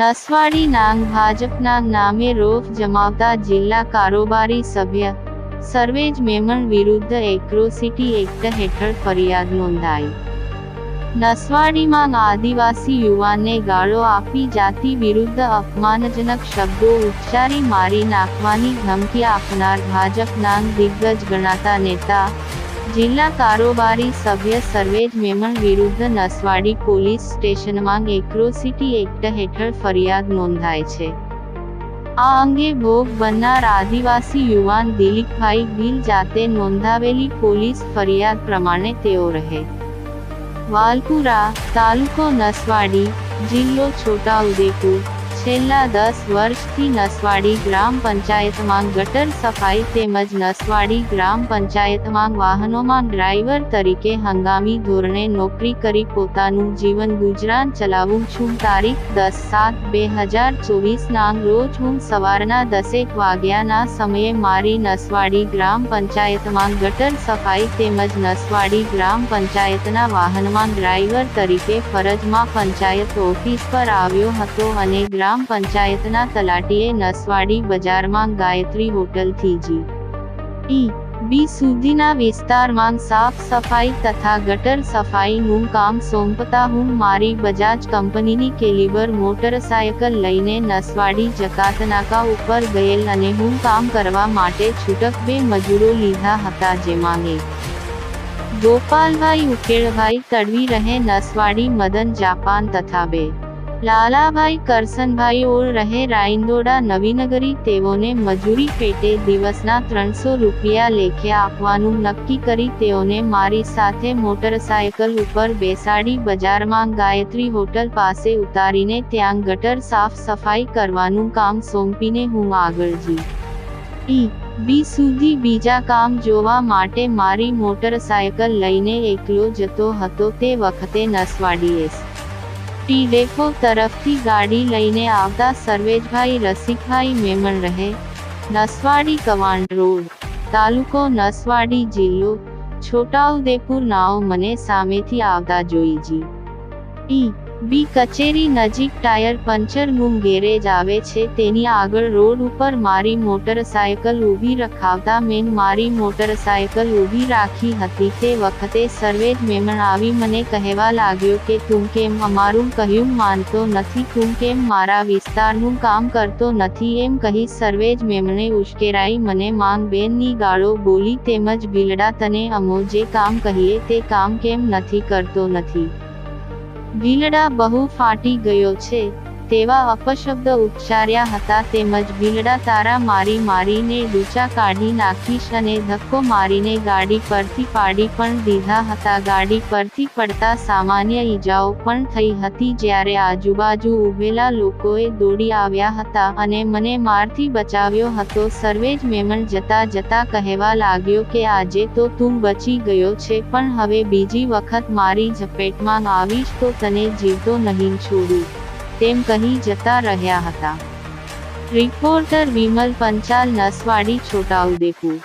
નસવાડી નાંગ ભાજપના નામે રોફ જમાવતા જિલ્લા કારોબારી સભ્ય સર્વેજ મેમણ વિરુદ્ધ એક્રોસિટી એક્ટ હેઠળ ફરિયાદ નોંધાઈ. નસવાડીમાં આદિવાસી યુવાનને ગાળો આપી જાતિ વિરુદ્ધ અપમાનજનક શબ્દો ઉચ્ચારી મારી નાખવાની ધમકી આપનાર ભાજપના દિગ્ગજ ગણાતા નેતા જિલ્લા કારોબારી સભ્ય સર્વેજ મેમણ વિરુદ્ધ નસવાડી પોલીસ સ્ટેશનમાં એક્રોસિટી એક્ટ હેઠળ ફરિયાદ નોંધાય છે. આ અંગે ભોગ બનનાર આદિવાસી યુવાન દિલીપભાઈ ગીલ જાતે નોંધાવેલી પોલીસ ફરિયાદ પ્રમાણે તેઓ રહે. વાલપુરા તાલુકો નસવાડી, જિલ્લો છોટાઉદેપુર. છેલ્લા દસ વર્ષથી નસવાડી ગ્રામ પંચાયતમાં ગટર સફાઈ તેમજ નસવાડી ગ્રામ પંચાયતમાં વાહનોમાં ડ્રાઈવર તરીકે હંગામી ધોરણે નોકરી કરી પોતાનું જીવન ગુજરાન ચલાવું છું. તારીખ દસ સાત બે હજાર ચોવીસના રોજ હું સવારના દસેક વાગ્યાના સમયે મારી નસવાડી ગ્રામ પંચાયતમાં ગટર સફાઈ તેમજ નસવાડી ગ્રામ પંચાયતના વાહનમાં ડ્રાઈવર તરીકે ફરજમાં પંચાયત ઓફિસ પર આવ્યો હતો અને ગ્રામ પંચાયતના તલાટીએ નસવાડી બજારમાં ગાયત્રી હોટલથી જી ઈ, બી સુધીના વિસ્તારમાં સાફ સફાઈ તથા ગટર સફાઈનું કામ સોંપતા હું મારી બજાજ કંપનીની કેલિબર મોટરસાયકલ લઈને નસવાડી જકાતનાકા ઉપર ગયેલ અને હું કામ કરવા માટે છૂટક બે મજૂરો લીધા હતા જેમાં એક ગોપાલભાઈ ઉકેળભાઈ તડવી રહે નસવાડી મદન જાપાન તથા બે. લાલાભાઈ કરસનભાઈ ઓળ રહે રાઇંદોડા નવીનગરી. તેઓને મજૂરી પેટે દિવસના ત્રણસો રૂપિયા લેખે આપવાનું નક્કી કરી તેઓને મારી સાથે મોટરસાયકલ ઉપર બેસાડી બજારમાં ગાયત્રી હોટલ પાસે ઉતારીને ત્યાં ગટર સાફ સફાઈ કરવાનું કામ સોંપીને હું આગળ જી. ઈ. બી સુધી બીજા કામ જોવા માટે મારી મોટરસાયકલ લઈને એકલો જતો હતો તે વખતે નસવાડી એસ. ટી ડેપો તરફથી ગાડી લઈને આવતા સર્વેજભાઈ રસિકભાઈ મેમણ રહે. નસવાડી કવાંડ રોડ. તાલુકો નસવાડી જિલ્લો. છોટાઉદેપુર નાવ મને સામેથી આવતા જોઈજી. ટી બી કચેરી નજીક ટાયર પંચરનું ગેરેજ આવે છે. તેની આગળ રોડ ઉપર મારી મોટરસાયકલ ઊભી રખાવતા મેં મારી મોટરસાયકલ ઊભી રાખી હતી. તે વખતે સર્વેજ મેમણ આવી મને કહેવા લાગ્યો કે તું કેમ અમારું કહ્યું માનતો નથી, તું કેમ મારા વિસ્તારનું કામ કરતો નથી એમ કહી સર્વેજ મેમણે ઉશ્કેરાઈ મને માંગ બેનની ગાળો બોલી તેમજ ભીલડા તને અમો જે કામ કહીએ તે કામ કેમ નથી કરતો નથી. ભીલડા બહુ ફાટી ગયો છે. તેવા અપશબ્દ ઉચ્ચાર્યા હતા તેમજ ભીલડા તારા મારી મારીને ડૂચા કાઢી નાખીશ અને ધક્કો મારીને ગાડી પરથી પાડી પણ દીધા હતા. ગાડી પરથી પડતા સામાન્ય ઈજાઓ પણ થઈ હતી જ્યારે આજુબાજુ ઊભેલા લોકોએ દોડી આવ્યા હતા અને મને મારથી બચાવ્યો હતો. સર્વેજ મેમણ જતા જતા કહેવા લાગ્યો કે આજે તો તું બચી ગયો છે, પણ હવે બીજી વખત મારી ઝપેટમાં આવીશ તો તને જીવતો નહીં છોડું. તેમ કહી જતા રહ્યા હતા. રિપોર્ટર વિમલ પંચાલ નસવાડી છોટાઉદેપુર.